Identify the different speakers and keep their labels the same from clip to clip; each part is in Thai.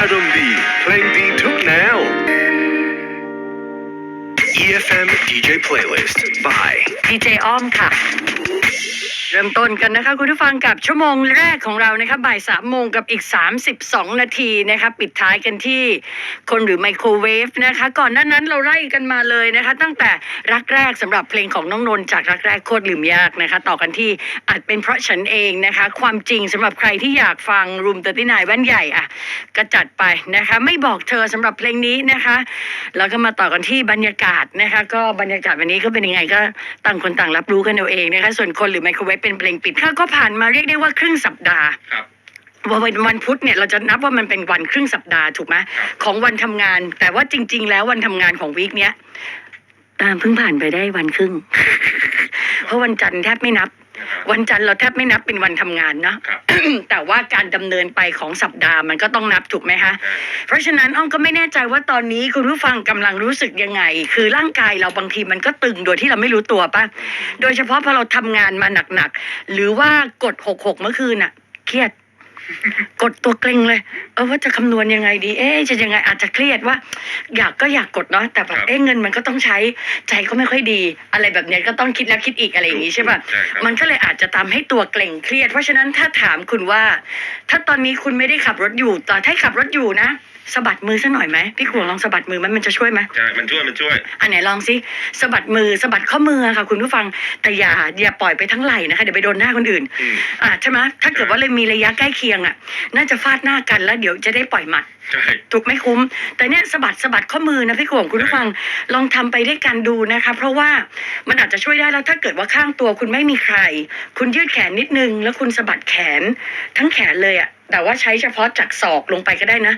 Speaker 1: Adumbi, playing the Took Now. EFM DJ Playlist by
Speaker 2: DJ Omka. เริ่มต้นกันนะคะคุณผู้ฟังกับชั่วโมงแรกของเรานะคะบ่ายสามโมงกับอีก 32 นาทีนะคะปิดท้ายกันที่คนหรือไมโครเวฟนะคะ ก่อนหน้านั้นเราไล่กันมาเลยนะคะ ตั้งแต่รักแรกสำหรับเพลงของน้องนนจากรักแรกโคตรลืมยากนะคะ ต่อกันที่อาจเป็นเพราะฉันเองนะคะ ความจริงสำหรับใครที่อยากฟังรูมเตอร์ที่นายแว่นใหญ่อะก็จัดไปนะคะ ไม่บอกเธอสำหรับเพลงนี้นะคะแล้วก็มาต่อกันที่บรรยากาศนะคะ ก็บรรยากาศวันนี้ก็เป็นยังไงก็ต่างคนต่างรับรู้กันเอาเองนะคะ ส่วนคนหรือไมโครเวฟเป็นเพลงปิดค่ะก็ผ่านมาเรียกได้ว่าครึ่งสัปดาห์
Speaker 3: ครับ
Speaker 2: วันวันพุธเนี่ยเราจะนับว่ามันเป็นวันครึ่งสัปดาห์ถูกไหม
Speaker 3: ครับ
Speaker 2: ของวันทำงาน แต่ว่าจริง ๆ แล้ววันทำงานของวีคเนี้ยตามเพิ่งผ่านไปได้วันครึ่ง เพราะวันจันทร์แทบไม่นับ
Speaker 3: นะครับ
Speaker 2: วันจันทร์เราแทบไม่นับเป็นวันทำงานเนาะ
Speaker 3: ครับ
Speaker 2: แต่ว่าการดำเนินไปของสัปดาห์มันก็ต้องนับถูกไหมคะ
Speaker 3: ใช่
Speaker 2: เพราะฉะนั้นอ้อมก็ไม่แน่ใจว่าตอนนี้คุณผู้ฟังกำลังรู้สึกยังไง คือร่างกายเราบางทีมันก็ตึงโดยที่เราไม่รู้ตัวป่ะโดยเฉพาะพอเราทำงานมาหนักๆหรือว่ากดหกหกเมื่อคืนน่ะเครียด กดตัวเกรงเลย เออว่าจะคำนวณยังไงดี เอ๊ะจะยังไงอาจจะเครียดว่า อยากก็อยากกดเนาะแต่แบบ
Speaker 3: ครับ
Speaker 2: เอ๊ะเงินมันก็ต้องใช้ใจก็ไม่ค่อยดี อะไรแบบเนี้ยก็ต้องคิดแล้วคิดอีกอะไรอย่างงี้ใช่ป่ะ
Speaker 3: ใช่ครับ
Speaker 2: มันก็เลยอาจจะทำให้ตัวเกร็งเครียด เพราะฉะนั้นถ้าถามคุณว่า ถ้าตอนนี้คุณไม่ได้ขับรถอยู่แต่ถ้าขับรถอยู่นะ สะบัดมือซะหน่อยไหมพี่ขวงลองสะบัดมือมันมันจะช่วยไหม
Speaker 3: ใช่มันช่วยมันช่วย
Speaker 2: อันไหนลองสิสะบัดมือสะบัดข้อมือค่ะ คุณผู้ฟังแต่อย่าอย่าปล่อยไปทั้งไหล่นะคะเดี๋ยวไปโดนหน้าคนอื่น
Speaker 3: อืม
Speaker 2: อ่าใช่ไหมถ้าเกิดว่าเลยมีระยะใกล้เคียงอะ น่าจะฟาดหน้ากันแล้วเดี๋ยวจะได้ปล่อยหมัด
Speaker 3: ใช่
Speaker 2: ถูกไหม่คุ้ม แต่เนี่ยสะบัดสะบัดข้อมือนะพี่ขวงคุณผู้ฟังลองทำไปด้วยกันดูนะคะ เพราะว่ามันอาจจะช่วยได้แล้วถ้าเกิดว่าข้างตัวคุณไม่มีใคร คุณยืดแขนนิดนึง แล้วคุณสะบัดแขนทั้งแขนเลยอะแต่ว่าใช้เฉพาะจากศอกลงไปก็ได้นะ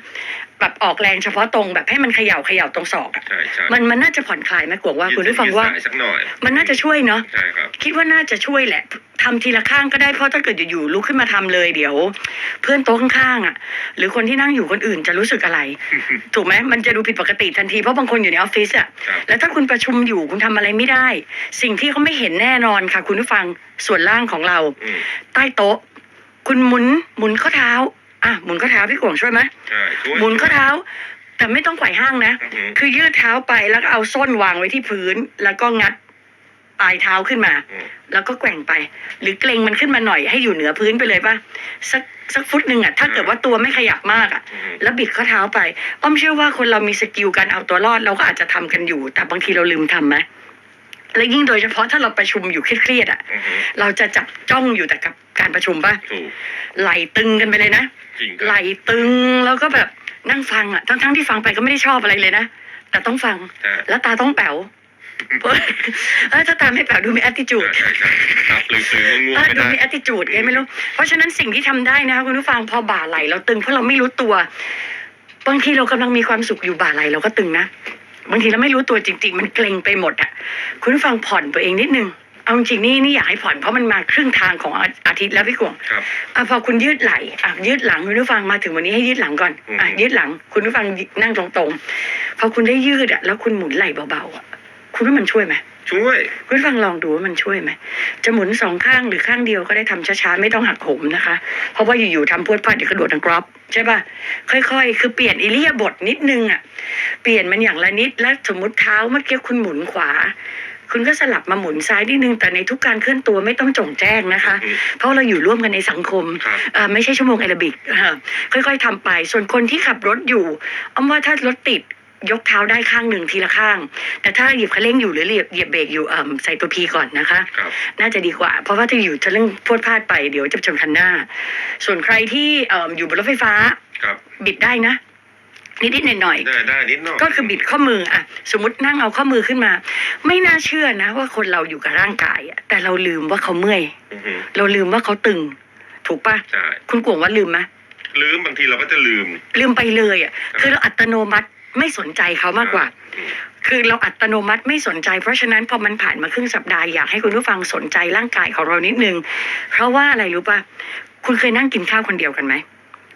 Speaker 2: แบบออกแรงเฉพาะตรงแบบให้มันเขย่าเขย่าตรงศอกอะ
Speaker 3: ใช่ใช่
Speaker 2: มันมันน่าจะผ่อนคลายไหมกวงว่าคุณผู้ฟังว่า
Speaker 3: ยืดสยสักหน่อย
Speaker 2: มันน่าจะช่วยเนาะ
Speaker 3: ใช่ครับ
Speaker 2: คิดว่าน่าจะช่วยแหละทำทีละข้างก็ได้เพราะถ้าเกิดอยู่ๆลุกขึ้นมาทำเลยเดี๋ยว เพื่อนโต๊ะข้างๆอะ หรือคนที่นั่งอยู่คนอื่นจะรู้สึกอะไร ถูกไหมมันจะดูผิดปกติทันทีเพราะบางคนอยู่ในออฟฟิศอะ
Speaker 3: ครับ
Speaker 2: แล้วถ้าคุณประชุมอยู่คุณทำอะไรไม่ได้ สิ่งที่เขาไม่เห็นแน่นอนค่ะ คุณผู้ฟังส่วนล่างของเรา
Speaker 3: อืม
Speaker 2: ใต้โต๊ะ คุณหมุนหมุนข้อเท้า อะหมุนข้อเท้าพี่กวงช่วยไหม
Speaker 3: ใช่ช่วย
Speaker 2: หมุนข้อเท้า แต่ไม่ต้องไขว่ห้างนะ
Speaker 3: อือหือ
Speaker 2: คือยืดเท้าไปแล้วก็เอาส้นวางไว้ที่พื้น แล้วก็งัดปลายเท้าขึ้นมา
Speaker 3: อืม
Speaker 2: แล้วก็แกว่งไป หรือเกรงมันขึ้นมาหน่อยให้อยู่เหนือพื้นไปเลยป่ะสักสักฟุตหนึ่งอะถ้าเกิดว่าตัวไม่ขยับมากอะ
Speaker 3: อือหือ
Speaker 2: แล้วบิดข้อเท้าไปอ้อมเชื่อว่าคนเรามีสกิลการเอาตัวรอดเราก็อาจจะทำกันอยู่ แต่บางทีเราลืมทำไหมและยิ่งโดยเฉพาะถ้าเราประชุมอยู่เครียดๆอะ
Speaker 3: อือหือ
Speaker 2: เราจะจับจ้องอยู่แต่กับการประชุมป่ะ
Speaker 3: ถูก
Speaker 2: ไหลตึงกันไปเลยนะ
Speaker 3: จริงค
Speaker 2: ไหล
Speaker 3: รับ
Speaker 2: ตึงแล้วก็แบบนั่งฟังอะทั้งๆที่ฟังไปก็ไม่ได้ชอบอะไรเลยนะแต่ต้องฟัง
Speaker 3: ใช่
Speaker 2: แล้วตาต้องแป๋ว เออถ้าตาไม่แป๋วดูมี attitude
Speaker 3: ใช่ใช่ใช่ครับปลือปลือง่วง
Speaker 2: เออ
Speaker 3: ๆไม่
Speaker 2: ดู
Speaker 3: ได้
Speaker 2: มี attitude ไงไม่รู้ เพราะฉะนั้นสิ่งที่ทำได้นะคะคุณผู้ฟังพอบ่าไหลเราตึงเพราะเราไม่รู้ตัว บางทีเรากำลังมีความสุขอยู่บ่าไหลเราก็ตึงนะ บางทีเราไม่รู้ตัวจริง ๆ มันเกร็งไปหมดอะ คุณผู้ฟังผ่อนตัวเองนิดนึง เอาจริงๆนี่นี่อยากให้ผ่อนเพราะมันมาครึ่งทางของอาอาทิตย์แล้วพี่กวง
Speaker 3: ครับ
Speaker 2: อะพอคุณยืดไหล่อะยืดหลังคุณผู้ฟังมาถึงวันนี้ให้ยืดหลังก่อนอะ
Speaker 3: อืม
Speaker 2: ยืดหลังคุณผู้ฟังนั่งตรงๆพอคุณได้ยืดอะแล้วคุณหมุนไหล่เบาๆอะ คุณว่ามันช่วยไหม
Speaker 3: ช่วย
Speaker 2: คุณผู้ฟังลองดูว่ามันช่วยไหมจะหมุนสองข้างหรือข้างเดียวก็ได้ทำช้าๆไม่ต้องหักโหมนะคะ เพราะว่าอยู่ๆทำพรวดพลาดเดี๋ยวกระโดดทางกรอบใช่ป่ะค่อยๆ คือเปลี่ยนอิเลียาบทนิดนึงอะเปลี่ยนมันอย่างละนิดแล้วสมมติเท้าเมื่อกี้คุณหมุนขวาคุณก็สลับมาหมุนซ้ายนิดนึงแต่ในทุกการเคลื่อนตัวไม่ต้องจงแจ้งนะคะ
Speaker 3: อืม
Speaker 2: เพราะเราอยู่ร่วมกันในสังคม
Speaker 3: ครับ
Speaker 2: อ่าไม่ใช่ชั่วโมงแอโรบิกอ่าค่อยๆทำไป ส่วนคนที่ขับรถอยู่อ้อมว่าถ้ารถติด ยกเท้าได้ข้างหนึ่งทีละข้าง แต่ถ้าเหยียบคันเร่งอยู่หรือเหยียบเหยียบเบรกอยู่อ่าใส่ตัวพีก่อนนะคะ
Speaker 3: ครับ
Speaker 2: น่าจะดีกว่า เพราะว่าถ้าอยู่จะเรื่องพรวดพลาดไปเดี๋ยวจะชนคันหน้า ส่วนใครที่เอ่ออยู่บนรถไฟฟ้า
Speaker 3: ครับ
Speaker 2: บิดได้นะนิดๆหน่อยๆ
Speaker 3: ได้ได้นิดหน่อย
Speaker 2: ก็คือบิดข้อมืออะสมมตินั่งเอาข้อมือขึ้นมา ไม่น่าเชื่อนะ ว่าคนเราอยู่กับร่างกายอะแต่เราลืมว่าเขาเมื่อย
Speaker 3: อือหือ
Speaker 2: เราลืมว่าเขาตึง ถูกปะ
Speaker 3: ใช่
Speaker 2: คุณกวงว่าลืมไหม
Speaker 3: ลืมบางทีเราก็จะลืม
Speaker 2: ลืมไปเลยอะคือเราอัตโนมัติ ไม่สนใจเขามากกว่า
Speaker 3: อืม
Speaker 2: คือเราอัตโนมัติไม่สนใจ เพราะฉะนั้นพอมันผ่านมาครึ่งสัปดาห์อยากให้คุณผู้ฟังสนใจร่างกายของเรานิดนึง เพราะว่าอะไรรู้ปะคุณเคยนั่งกินข้าวคนเดียวกันไหม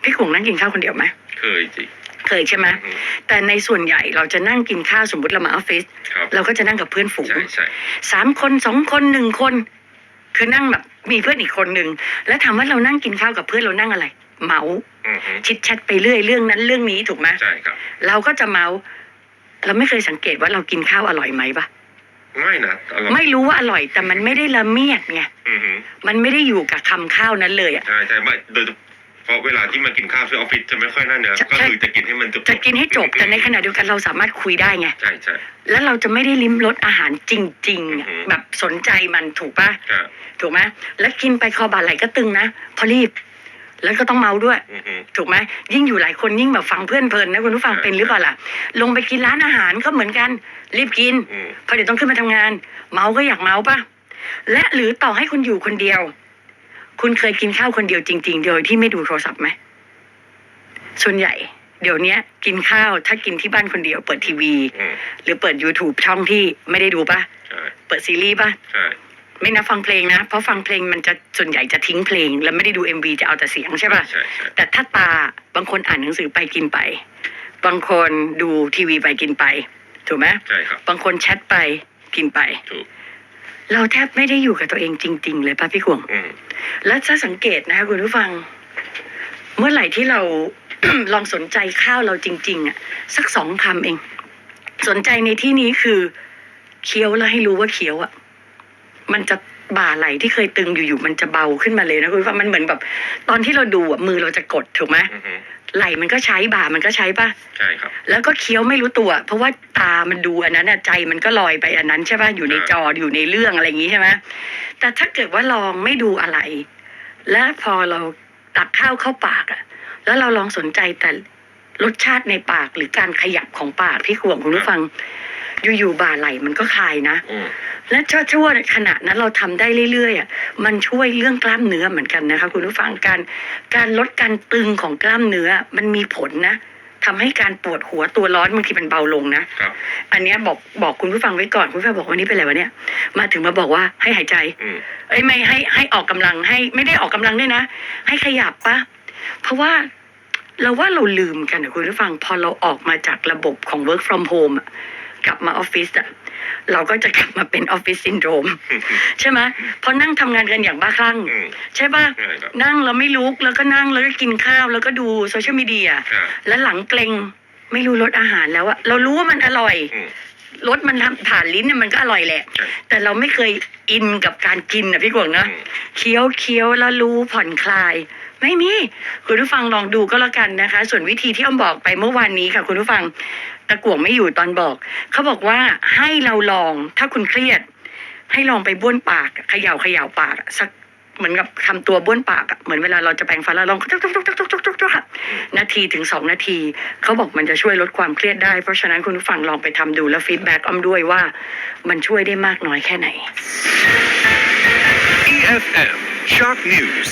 Speaker 2: พี่กวงนั่งกินข้าวคนเดียวไหม
Speaker 3: เคยสิ
Speaker 2: เคยใช่ไหม
Speaker 3: อือหือ
Speaker 2: แต่ในส่วนใหญ่เราจะนั่งกินข้าวสมมติเรามาออฟฟิศ
Speaker 3: ครับ
Speaker 2: เราก็จะนั่งกับเพื่อนฝูง
Speaker 3: ใช่ใช่
Speaker 2: สามคนสองคนหนึ่งคน คือนั่งแบบมีเพื่อนอีกคนหนึ่งแล้วถามว่าเรานั่งกินข้าวกับเพื่อนเรานั่งอะไร เมาส์
Speaker 3: อืมฮึ
Speaker 2: ชิดแชทไปเรื่อยเรื่องนั้นเรื่องนี้ถูกไหม
Speaker 3: ใช่ครับ
Speaker 2: เราก็จะเมาส์เราไม่เคยสังเกตว่าเรากินข้าวอร่อยไหมปะ
Speaker 3: ไม่นะอร่อย
Speaker 2: ไม่รู้ว่าอร่อยแต่มันไม่ได้ละเมียดไง
Speaker 3: อืมฮึ
Speaker 2: มันไม่ได้อยู่กับคำข้าวนั้นเลยอะ
Speaker 3: ใช่ใช่ไม่โดยเฉพาะเวลาที่มากินข้าวที่ออฟฟิศจะไม่ค่อยนั่นเนี่ย
Speaker 2: ใช่
Speaker 3: ก็คือจะกินให้มันจบ
Speaker 2: จะกินให้จบแต่ในขณะเดียวกันเราสามารถคุยได้ไง
Speaker 3: ใช่ใช่
Speaker 2: แล้วเราจะไม่ได้ลิ้มรสอาหารจริงๆอะ
Speaker 3: อือหือ
Speaker 2: แบบสนใจมันถูกปะ
Speaker 3: ครับ
Speaker 2: ถูกไหมแล้วกินไปคอบาไหลก็ตึงนะเพอรีบ แล้วก็ต้องเมาด้วย
Speaker 3: อืมฮึ
Speaker 2: ถูกไหมยิ่งอยู่หลายคนยิ่งแบบฟังเพื่อนเพลินนะคุณผู้ฟัง
Speaker 3: ใช่
Speaker 2: เป็นหรือเปล่าล่ะลงไปกินร้านอาหารก็เหมือนกันรีบกิน
Speaker 3: อืม
Speaker 2: เพราะเดี๋ยวต้องขึ้นมาทำงาน เมาก็อยากเมาปะและหรือต่อให้คุณอยู่คนเดียว คุณเคยกินข้าวคนเดียวจริง ๆ โดยที่ไม่ดูโทรศัพท์ไหมส่วนใหญ่ เดี๋ยวเนี้ย กินข้าวถ้ากินที่บ้านคนเดียว เปิดทีวี
Speaker 3: อืม
Speaker 2: หรือเปิด YouTube ช่องที่ไม่ได้ดูปะ
Speaker 3: ใช่
Speaker 2: เปิดซีรีส์ปะ
Speaker 3: ใช่
Speaker 2: ไม่นับฟังเพลงนะ เพราะฟังเพลงมันจะส่วนใหญ่จะทิ้งเพลง แล้วไม่ได้ดู MV จะเอาแต่เสียงใช่ปะ
Speaker 3: ใช่ใช่
Speaker 2: แต่ถ้าตาบางคนอ่านหนังสือไปกินไป บางคนดูทีวีไปกินไป ถูกไหม
Speaker 3: ใช่ครับ
Speaker 2: บางคนแชทไปกินไป
Speaker 3: ถูก
Speaker 2: เราแทบไม่ได้อยู่กับตัวเองจริง ๆ เลยป้าพี่ขวง
Speaker 3: อืม
Speaker 2: แล้วถ้าสังเกตนะคะคุณผู้ฟัง เมื่อไหร่ที่เรา ลองสนใจข้าวเราจริง ๆ อะ สักสองคำเอง สนใจในที่นี้คือ เคี้ยวแล้วให้รู้ว่าเคี้ยวอะ มันจะบ่าไหลที่เคยตึงอยู่ๆมันจะเบาขึ้นมาเลยนะคุณผู้ฟังมันเหมือนแบบ ตอนที่เราดูอะมือเราจะกดถูกไหม
Speaker 3: อืมฮึ
Speaker 2: ไหลมันก็ใช้บ่ามันก็ใช้ป่ะ
Speaker 3: ใช่ครับ
Speaker 2: แล้วก็เคี้ยวไม่รู้ตัว เพราะว่าตามันดูอันนั้นอะใจมันก็ลอยไปอันนั้นใช่ป่ะอยู่ในจออยู่ในเรื่องอะไรอย่างงี้ใช่ไหมแต่ถ้าเกิดว่าลองไม่ดูอะไร และพอเราตักข้าวเข้าปากอะแล้วเราลองสนใจแต่รสชาติในปากหรือการขยับของปากพี่ขวงคุณผู้ฟัง อยู่ๆบ่าไหลมันก็คลายนะ
Speaker 3: อืม
Speaker 2: และชั่วชั่วขณะนั้นเราทำได้เรื่อยๆอะมันช่วยเรื่องกล้ามเนื้อเหมือนกันนะคะคุณผู้ฟังการการลดการตึงของกล้ามเนื้อมันมีผลนะทำให้การปวดหัวตัวร้อนบางทีมันเบาลงนะ
Speaker 3: ครับ
Speaker 2: อันเนี้ยบอกบอกคุณผู้ฟังไว้ก่อนคุณผู้ฟังบอกวันนี้เป็นอะไรวะเนี่ย มาถึงมาบอกว่าให้หายใจ
Speaker 3: อืม
Speaker 2: เอ้ยไม่ให้ให้ออกกำลังให้ไม่ได้ออกกำลังด้วยนะ ให้ขยับปะเพราะว่าเราว่าเราลืมกันนะคุณผู้ฟัง พอเราออกมาจากระบบของ work from home อะ กลับมาออฟฟิศอะเราก็จะกลับมาเป็นออฟฟิศซินโดรมใช่ไหมเพราะนั่งทำงานกันอย่างบ้าคลั่ง
Speaker 3: อืม
Speaker 2: ใช่ปะ
Speaker 3: ใช่ครับ
Speaker 2: นั่งแล้วไม่ลุกแล้วก็นั่งแล้วก็กินข้าว แล้วก็ดูโซเชียลมีเดีย
Speaker 3: ครับ
Speaker 2: แล้วหลังเกรงไม่รู้รสอาหารแล้วอะเรารู้ว่ามันอร่อย
Speaker 3: อืม
Speaker 2: รสมันทำผ่านลิ้นเนี่ยมันก็อร่อยแหละ
Speaker 3: ใช่
Speaker 2: แต่เราไม่เคยอินกับการกินนะพี่กวางนะ
Speaker 3: อืม
Speaker 2: เคี้ยวเคี้ยวแล้วรู้ผ่อนคลาย ไม่มี คุณผู้ฟังลองดูก็แล้วกันนะคะ ส่วนวิธีที่อ้อมบอกไปเมื่อวานนี้ค่ะ คุณผู้ฟัง ตะกั่วไม่อยู่ตอนบอก เขาบอกว่าให้เราลองถ้าคุณเครียด ให้ลองไปบ้วนปากเขย่าเขย่าปากสักเหมือนกับทำตัวบ้วนปากเหมือนเวลาเราจะแปรงฟันเราลองทุกๆๆๆๆๆๆนาทีถึงสองนาที เขาบอกมันจะช่วยลดความเครียดได้ เพราะฉะนั้นคุณผู้ฟังลองไปทำดูแล้วฟีดแบ็กอ้อมด้วยว่า มันช่วยได้มากน้อยแค่ไหน
Speaker 1: EFM Shock News